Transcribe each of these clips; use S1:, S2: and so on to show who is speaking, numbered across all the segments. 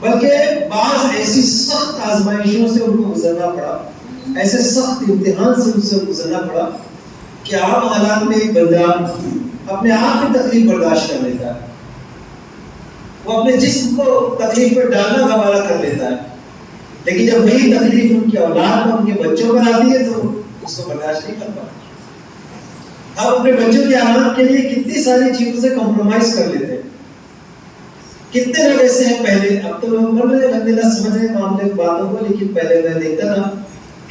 S1: بلکہ بعض ایسی سخت آزمائشوں سے ان کو گزرنا پڑا۔ ایسے سخت امتحان سے ان سے گزرنا پڑا کہ عام حالات میں ایک بندہ اپنے آپ کی تکلیف برداشت کر لیتا ہے۔ وہ اپنے جسم کو تکلیف پر ڈالنا گوارا کر لیتا ہے۔ لیکن جب وہی تکلیف ان کی اولاد کو، ان کے بچوں پر آتی ہے تو اس کو برداشت نہیں کر پاتا۔ آپ اپنے بچوں کی آرام کے لیے کتنی ساری چیزوں سے کمپرومائز کر لیتے ہیں۔ کتنے لوگ ایسے ہیں پہلے؟ اب تو لوگ مر رہے بندے نہ سمجھ رہے معاملے باتوں کو، لیکن پہلے میں دیکھتا تھا۔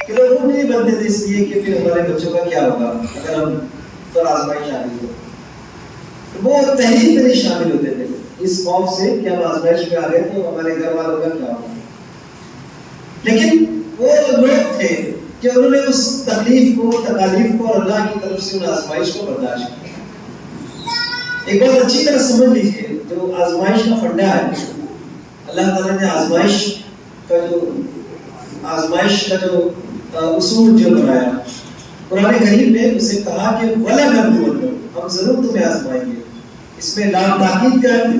S1: کہ لوگ روم نہیں بنتے تھے، اس لیے کہ پھر ہمارے بچوں کا کیا ہوگا؟ اگر ہم پر آزمائی شامل گئی ہو وہ تحریر میں نہیں شامل ہوتے تھے۔ اس خوف سے کہ ہم آزمائش میں آ رہے تو ہمارے گھر والوں کا کیا ہوگا؟ لیکن وہ لوگ تھے، کہ انہوں نے اس تکلیف کو، تکالیف کو اور اللہ کی طرف سے ان آزمائش کو برداشت کیا۔ ایک بات اچھی طرح سمجھ لیجیے جو آزمائش کا فنڈا ہے۔ اللہ تعالیٰ نے آزمائش کا جو آزمائش کا جو اصول جو بنایا۔ قرآن کریم نے اسے کہا کہ ولا کر لو ہم ضرور تمہیں آزمائیں گے۔ اس میں لام تاکید کا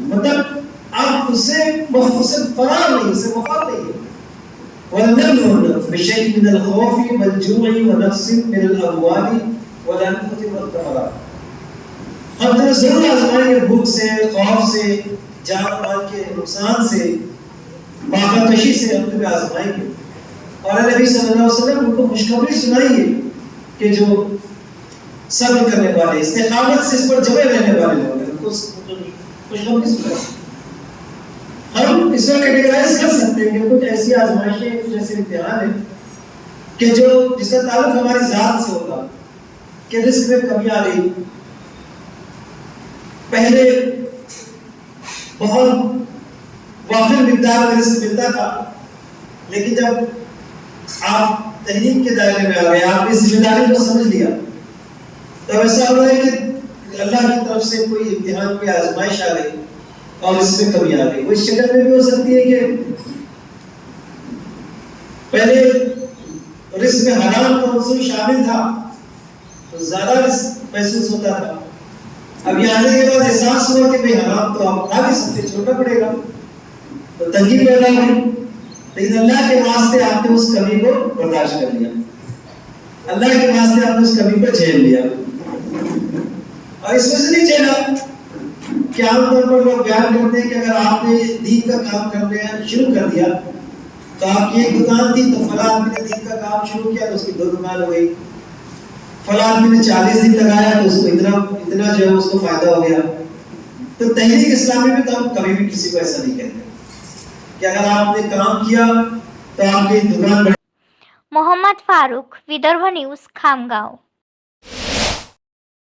S1: مطلب آپ اسے مخصوص فرار نہیں، اسے مفاد نہیں ہے والنبلون بشيء من الخوف والجوع ونفس من الأموال والأنفس والثمرات اور ذرا ضرور آزمائیں گے بھوک سے، خوف سے، جان مال کے نقصان سے باقا کشی سے ہم کو آزمائیں گے۔ اور نبی صلی اللہ علیہ وسلم ان کو خوشخبری سنائیے کہ جو صبر کرنے والے، استقامت سے اس پر جمع رہنے والے لوگ ہیں، ان کو خوشخبری سنائیے ہم اس میں کیٹیگرائز کر سکتے ہیں کہ کچھ ایسی آزمائشیں، کچھ ایسے امتحان ہیں کہ جو، جس کا تعلق ہماری ذات سے ہوگا، کہ رسک میں کمی آ رہی پہلے بہت وافر مقدار میں رسک ملتا تھا، لیکن جب آپ تحریک کے دائرے میں آ گئے، آپ نے ذمہ داری کو سمجھ لیا تو ایسا ہو رہا ہے کہ اللہ کی طرف سے کوئی امتحان، کوئی آزمائش آ گئی اور اس میں کمی آ گئی وہ اس شکل میں بھی ہو سکتی ہے کہ پہلے رزق میں حرام کا عنصر شامل تھا، تو زیادہ رزق محسوس ہوتا تھا۔ اب یہ آنے کے بعد احساس ہوا کہ بھائی حرام تو آپ کھا بھی سکتے چھوٹا پڑے گا تو تنگی پیدا ہوئی لیکن اللہ کے واسطے آپ نے اس کمی کو برداشت کر لیا اللہ کے واسطے آپ نے اس کمی کو جھیل لیا اور اس میں سے نہیں جھیلا کہ عام طور پر لوگ بیان کرتے ہیں کہ اگر آپ نے دین کا کام کر کرنا شروع کر دیا تو آپ کی ایک دکان تھی تو فلاں آدمی نے دین کا کام شروع کیا تو اس کی دو دکان ہو گئی فلاں آدمی نے چالیس دن لگایا تو اس کو اتنا اتنا جو ہے اس کو فائدہ ہو گیا۔ تو تحریک اسلامی میں تو ہم کبھی بھی کسی کو ایسا نہیں کہتے۔ کہ اگر آپ نے کام کیا تو آپ کی دکان
S2: محمد فاروق ودربھ نیوز کھام گاؤں